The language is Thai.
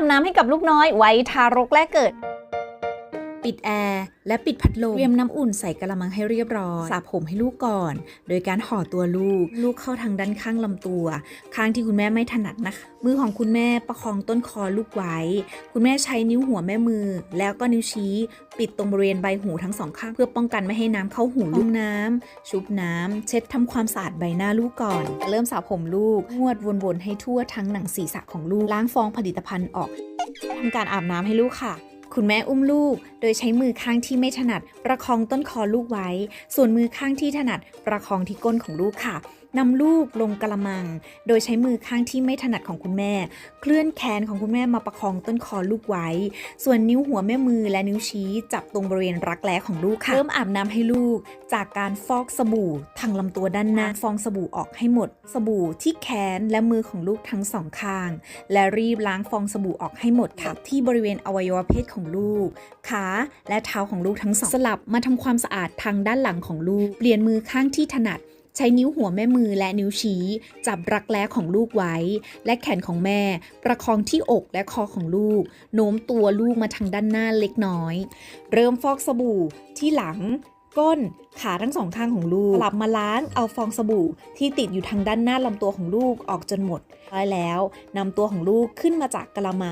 อาบน้ำให้กับลูกน้อยไว้ทารกแรกเกิด ปิดแอร์และปิดพัดลม เตรียมน้ำอุ่นใส่กระมังให้เรียบร้อยสระผมให้ลูกก่อน โดยการห่อตัวลูก ลูกเข้าทางด้านข้างลำตัว ข้างที่คุณแม่ไม่ถนัดนะคะ มือของคุณแม่ประคองต้นคอลูกไว้ คุณแม่ใช้นิ้วหัวแม่มือ แล้วก็นิ้วชี้ ปิดตรงบริเวณใบหูทั้งสองข้าง เพื่อป้องกันไม่ให้น้ำเข้าหูลูกน้ำชุบน้ำเช็ดทำความสะอาดใบหน้าลูกก่อน เริ่มสระผมลูกนวดวนๆให้ทั่วทั้งหนังศีรษะของลูกล้างฟองผลิตภัณฑ์ออกทำการอาบน้ำให้ลูกค่ะ คุณแม่อุ้มลูก โดยใช้มือข้างที่ไม่ถนัด ประคองต้นคอลูกไว้ ส่วนมือข้างที่ถนัด ประคองที่ก้นของลูกค่ะ นำลูกลงกระมัง โดยใช้มือข้างที่ไม่ถนัดของคุณแม่ เคลื่อนแขนของคุณแม่มาประคองต้นคอลูกไว้ ส่วนนิ้วหัวแม่มือและนิ้วชี้จับตรงบริเวณรักแร้ของลูกค่ะเริ่มอาบน้ำให้ลูก จากการฟอกสบู่ทางลำตัวด้านหน้าฟองสบู่ออกให้หมด สบู่ที่แขนและมือของลูกทั้งสองข้าง และรีบล้างฟองสบู่ออกให้หมดค่ะที่บริเวณอวัยวะเพศของลูก ขาและเท้าของลูกทั้งสองสลับมาทำความสะอาดทางด้านหลังของลูก เปลี่ยนมือข้างที่ถนัด ใช้นิ้วหัวแม่มือและนิ้วชี้ จับรักแร้ของลูกไว้ และแขนของแม่ ประคองที่อกและคอของลูก โน้มตัวลูกมาทางด้านหน้าเล็กน้อย เริ่มฟอกสบู่ที่หลังก้นขาทั้งสองข้างของลูกกลับมาล้างเอาฟองสบู่ ที่ติดอยู่ทางด้านหน้าลำตัวของลูกออกจนหมดร้อยแล้วนำตัวของลูกขึ้นมาจากกระมัง